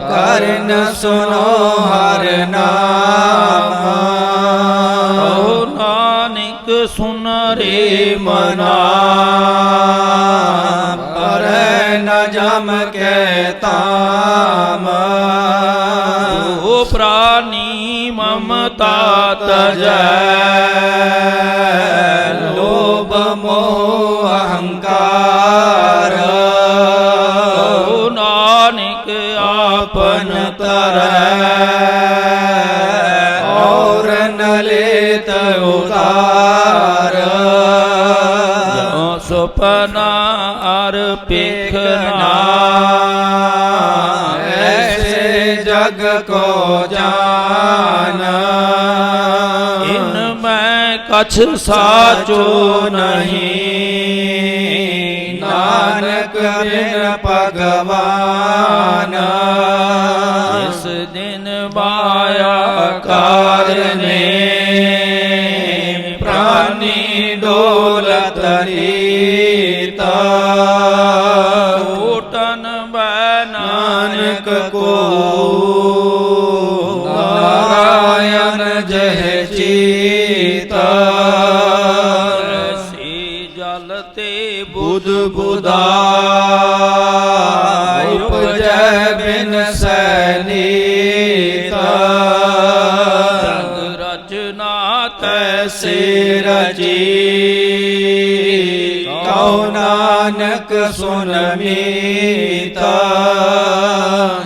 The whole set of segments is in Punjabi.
ਕਰਨ ਸੁਨੋ ਹਰ ਨਾਮ। ਕਹੋ ਨਾਨਕ ਸੁਨ ਰੇ ਮਨਾ। ਪਰ ਨ ਜਮ ਕੇ ਤਾਮ। ਉਹ ਪ੍ਰਾਨੀ ਮਮਤਾ ਤਜੈ। ਲੋਭ ਮੋਹ ਅਹੰਕਾਰ। ਜੋ ਸੁਪਨਾ ਅਰ ਐਸੇ ਜਗ ਕੋ ਜਾਨ। ਇਨ ਮੈਂ ਕਛ ਸਾਚੋ ਨਹੀਂ। ਨਾਨਕ ਬਿਨ ਭਗਵਾਨ। ਇਸ ਨਾਨਕ ਕੋ। ਨਾਰਾਇਣ ਜਹ ਚੀਤਾ। ਸੀ ਜਲ ਤੇ ਬੁੱਧ ਬੁਦਾਇ। ਉਪਜੈ ਬਿਨ ਸੈਨੀਤਾ। ਜਗ ਰਚਨਾ ਤੈਸੇ ਰਜੀ ਕਉ ਨਾਨਕ ਸੁਨ ਮੀਤਾ।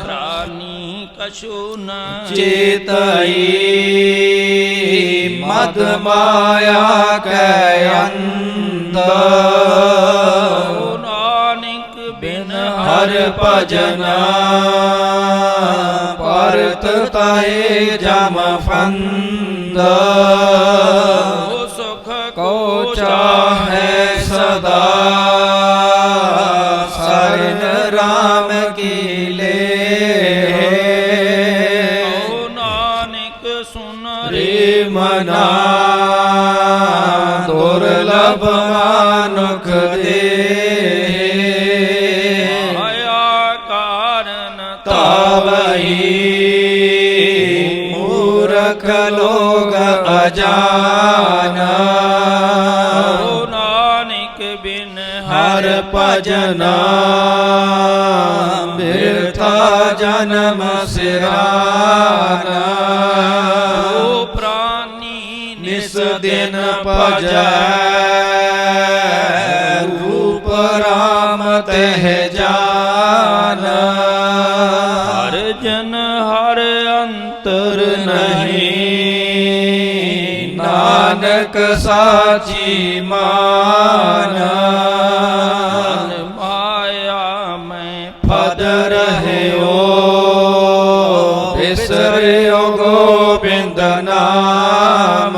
ਪ੍ਰਾਨੀ ਕਛੂ ਨ ਚੇਤਈ ਮਦ ਮਾਇਆ ਕੈ ਕਹੋ ਨਾਨਕ ਬਿਨ ਹਰ ਭਜਨ ਪਰਤ ਤਾਏ ਜਮ ਫੰਦ। ਕਾਰਨ ਤਾਵਈ ਮੂਰਖ ਲੋਗ ਅਜਾਨ ਕਹੋ ਨਾਨਕ ਬਿਨ ਹਰ ਭਜਨਾ ਬਿਰਥਾ ਜਨਮ ਸਿਰਾਨਾ ਓ ਪ੍ਰਾਨੀ ਨਿਸ ਦਿਨ ਭਜੈ ਰੂਪ ਰਾਮ ਤਹਿ ਜਾਨ ਨਾਨਕ ਸਾਚੀ ਮਾਨ। ਮਨ ਮਾਇਆ ਮੈਂ ਫਦ ਰਹਿਓ ਬਿਸਰਿਓ ਗੋਬਿੰਦ ਨਾਮ।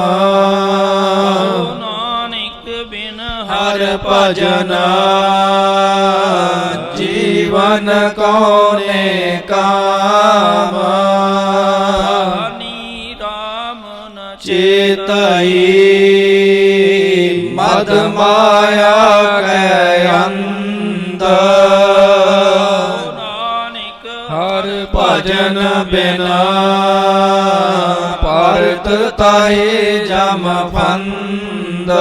ਨਾਨਕ ਬਿਨ ਹਰ ਭਜਨਾ ਜੀਵਨ ਕੌਨੇ ਕਾਮ। ਚੇਤਈ ਮਦ ਮਾਇਆ ਕੈ ਕਹੋ ਨਾਨਕ ਹਰ ਭਜਨ ਬਿਨਾ ਪਰਤ ਤਾਏ ਜਮ ਫੰਦ।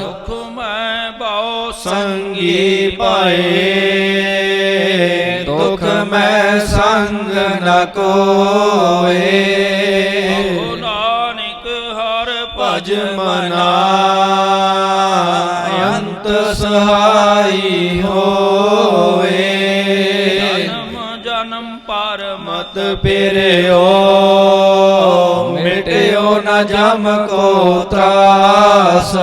ਦੁਖ ਮੈਂ ਬਹੁ ਸੰਗੀ ਪਾਏ। ਦੁਖ ਮੈਂ ਸੰਗ ਨ ਕੋਏ। ਕਹੋ ਨਾਨਕ ਹਰ ਭਜ ਮਨਾ ਅੰਤ ਸਹਾਈ ਹੋਏ ਜਨਮ ਜਨਮ ਪਰ ਮਤ ਪਿਰਿਓ ਮਿਟਿਓ ਨ ਜਮ ਕੋ ਤਰਾਸ।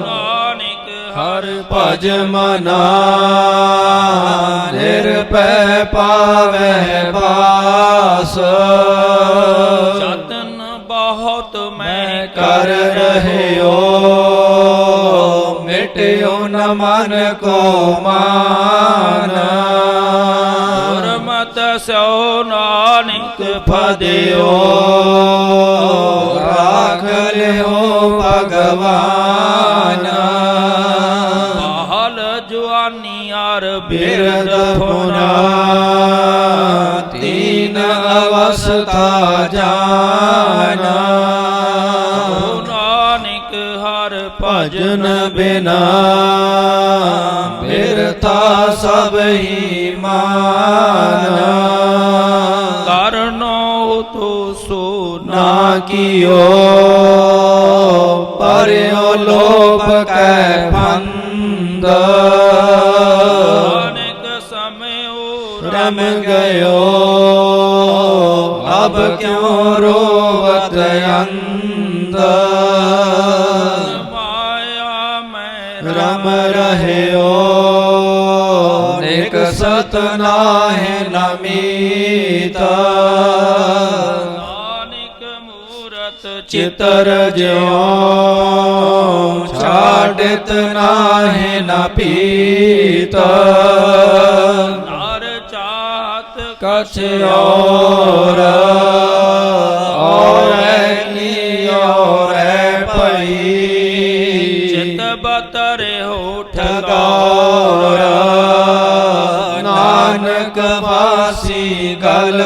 ਨਾਨਕ ਹਰ ਭਜ ਮਨਾ ਨਿਰਪੈ ਪਾਵੈ ਬਾਸ। ਜਤਨ ਬਹੁਤ ਮੈਂ ਕਰ ਰਹਿਓ। ਮਿਟਿਓ ਨ ਮਨ ਕੋ ਮਾਨ ਗੁਰਮਤਿ ਸੋ ਨਾਨਕ ਫਦਿਓ ਰਾਖ ਲਿਓ ਭਗਵਾਨ ਬਹਲ ਜਵਾਨੀ ਭਜਨ ਭਜਨ ਬਿਨਾ ਬਿਰਥਾ ਸਭ ਹੀ ਮਾਨ। ਕਰਨੋ ਤੋ ਸੋ ਨਾ ਕੀਓ ਪਰਿਓ ਲੋਪ ਕੈ ਫੰਦ ਨਾਨਕ ਸਮਿਓ ਰਮ ਗਇਓ, ਅਬ ਕਿਉ ਰੋਵਤ ਸਤ ਨਾਹਿ ਨਮੀਤ। ਨਾਨਕ ਮੂਰਤ ਚਿਤਰ ਜਿਉ ਛਾੜਿਤ ਨਾਹਿ ਨ ਪੀਤ ਨਰ ਚਾਹਤ ਕਛ ਔਰ ਨਾਨਕ ਵਾਸੀ ਗਲ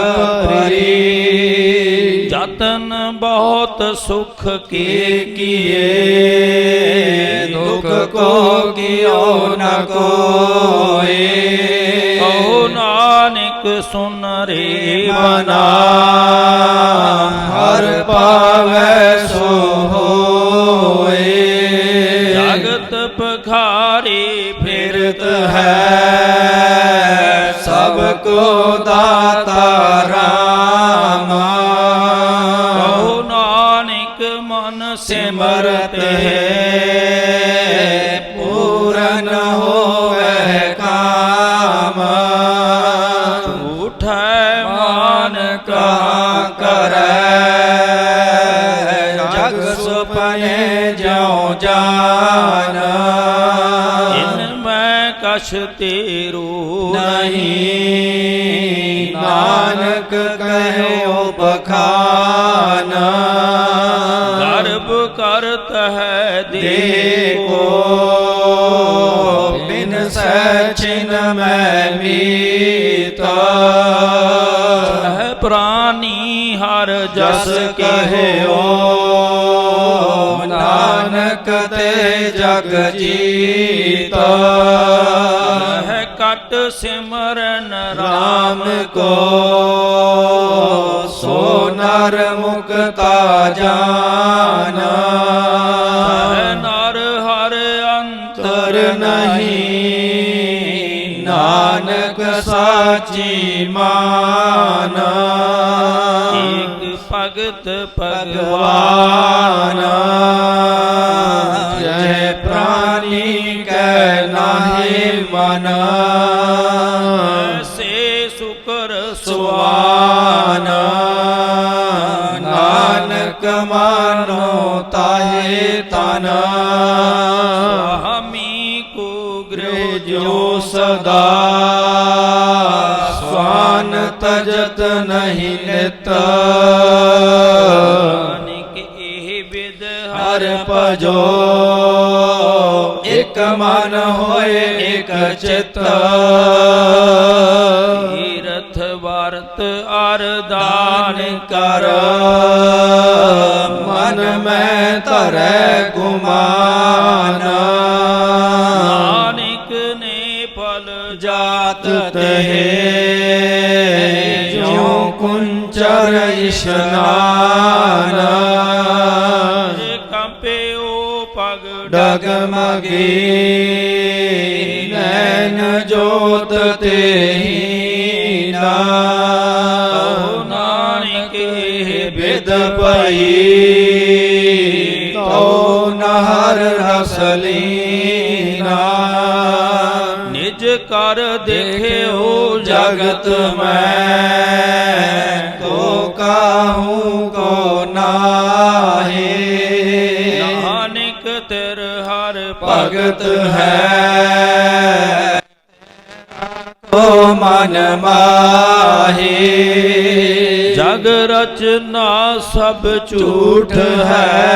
ਪਰੀ ਜਤਨ ਬਹੁਤ ਸੁਖ ਕੀ ਕੀ ਕੀਏ, ਦੁਖ ਕੋ ਕਿਉ ਨ ਕੋਏ। ਕਹੋ ਨਾਨਕ ਸੁਨ ਰੇ ਮਨਾ, ਹਰ ਪਾਵੈ ਸੋ ਹੋਏ। ਜਗਤ ਪਖਾਰੀ ਫਿਰਤ ਹੈ। ਸਭ ਕੋ ਦਾਤਾ ਰਾਮ। ਕਹੋ ਨਾਨਕ ਮਨ ਸਿਮਰਤ ਹੈ ਪੂਰਨ ਹੋਵੇ ਕਾਮ। ਉਠੈ ਮਾਨ ਕਹਾ ਕਰੈ ਕਛ ਤੇਰੂ ਨਹੀਂ ਨਾਨਕ ਕਹਿਓ ਬਖਾਨ। ਗਰਭ ਕਰਤ ਹੈ ਦੇਖੋ ਬਿਨ ਸਚਿਨ ਮੈਂ ਮੀਤਾ। ਹੈ ਪ੍ਰਾਨੀ ਹਰ ਜਸ ਕਹਿਓ ਨਾਨਕ ਤੇ ਜਗ ਜੀਤਾ। ਕਟ ਸਿਮਰਨ ਰਾਮ ਕੋ। ਸੋ ਨਰ ਮੁਕਤਾ ਜਾਨਾ। ਨਰ ਹਰ ਅੰਤਰ ਤਰ ਨਹੀਂ। ਨਾਨਕ ਸਾਚੀ ਮਾਨ। ਏਕ ਭਗਤ ਭਗਵਾਨ। ਮਾਨੋ ਤਾਹੇ ਤਨ। ਹਮੀ ਕੋ ਗ੍ਰਹਿ ਜੋ ਸਦਾ। ਸਵਾਨ ਤਜਤ ਨਹੀਂ ਨਿਤ। ਨਾਨਕ ਇਹ ਵਿਦ ਹਰ ਭਜੋ। ਇਕ ਮਨ ਹੋਏ ਇਕ ਚਿਤ। ਤੀਰਥ ਵਰਤ ਅਰਦਾਨ ਕਰ ਡਗਮਗੀ ਨੈਣ ਜੋਤ ਤੇਹੀ ਨਾ ਕਹੋ ਨਾਨਕ ਇਹ ਪਈ ਤਉ ਨਹਰ ਰਸ ਲੀਨਾ ਨਿਜ ਕਰ ਦੇਖਿਓ ਜਗਤ ਮੈਂ ਤੋ ਕਾਹੂ ਕੋ ਨਾਹੀ ਭਗਤ ਹੈ। ਕੋ ਮਨ ਮਾਹੀ। ਜਗ ਰਚਨਾ ਸਭ ਝੂਠ ਹੈ।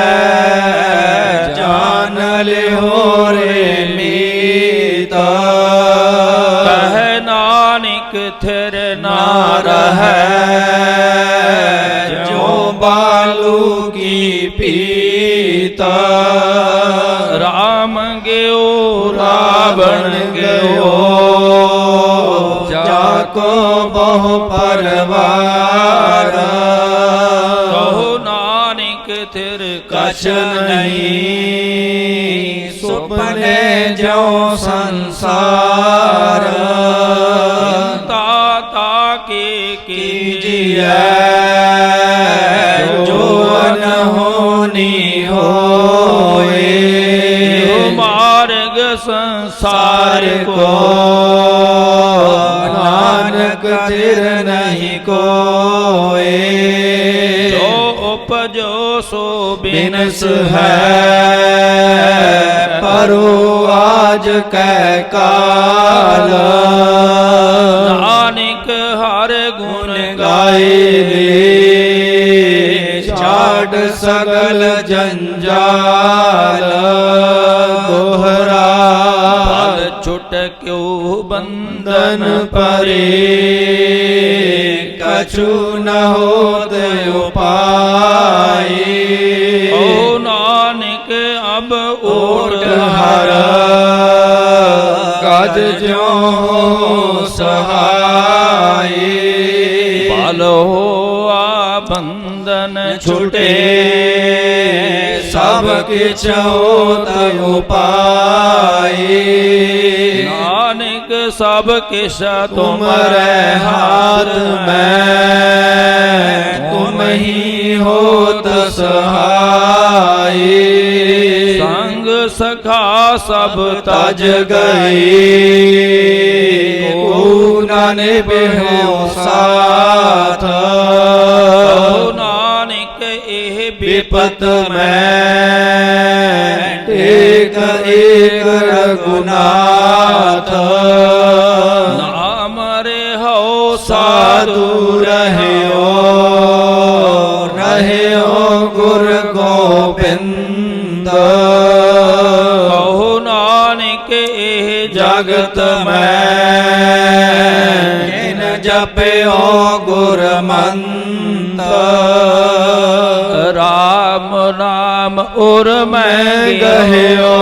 ਜਾਣ ਲਿਓ ਰੇ ਮੀਤਾ। ਕਹਿ ਥਿਰ ਨਾ ਰਹੈ। ਜੋ ਬਾਲੂ ਕੀ ਪੀਤ ਕੋ ਬਹੁ ਪਰਵਾਰ। ਕਹੋ ਨਾਨਕ ਥਿਰ ਕਛ ਨਹੀਂ, ਸੁਪਨੇ ਜੋ ਸੰਸਾਰ। ਤਾ ਤਾ ਕੀ ਕੀਜੀਐ, ਜੋ ਅਨਹੋਨੀ ਹੋਏ। ਮਾਰਗ ਸੰਸਾਰ ਕੋ ਉਪਜੋ ਸੋ ਬਿਨਸ ਹੈ। ਪਰੋ ਆਜ ਕੈ ਕਾਲ। ਨਾਨਕ ਹਰ ਗੁਣ ਗਾਏ ਲੇ ਛਾੜ ਸਗਲ ਜੰਜਾਲ ਕਿਉ ਬੰਧਨ ਬੰਦਨ ਪਰੇ? ਕਛੂ ਨ ਹੋਤ ਉਪਾਈ ਓ ਨਾਨਕ ਅਬ ਓਟ ਹਰ। ਹਰ ਗਜ ਜਿਉ ਸਹਾਈ ਬਲ ਹੋਆ ਬੰਧਨ ਛੁਟੇ। ਸਭ ਕਿਛ ਹੋਤ ਉਪਾਈ ਸਭ ਕਿਛ ਤੁਮਰੇ ਹਾਥ ਮੈਂ ਤੁਮ ਹੀ ਹੋਤ ਸਹਾਈ ਸੰਗ ਸਖਾ ਸਭ ਤਜ ਗਈ। ਕੋ ਨਾਨੇ ਬਿਹੋ ਸਾਥ। ਕਹੋ ਨਾਨਕ ਇਹ ਬਿਪਤ ਮੈਂ। ਜਿਨ ਜਪਿਓ ਗੁਰ ਮੰਤ ਰਾਮ ਨਾਮ ਉਰ ਮੈਂ ਮੈਂ ਗਹਿਓ ਗਹਿਓ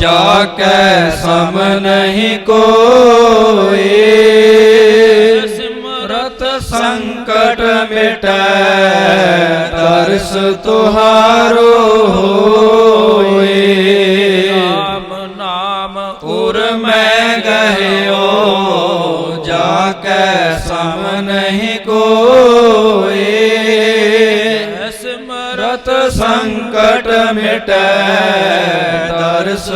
ਜਾ ਕੈ ਸਮ ਨਹੀਂ ਕੋਏ ਸਿਮਰਤ ਸੰਕਟ ਤਰਸ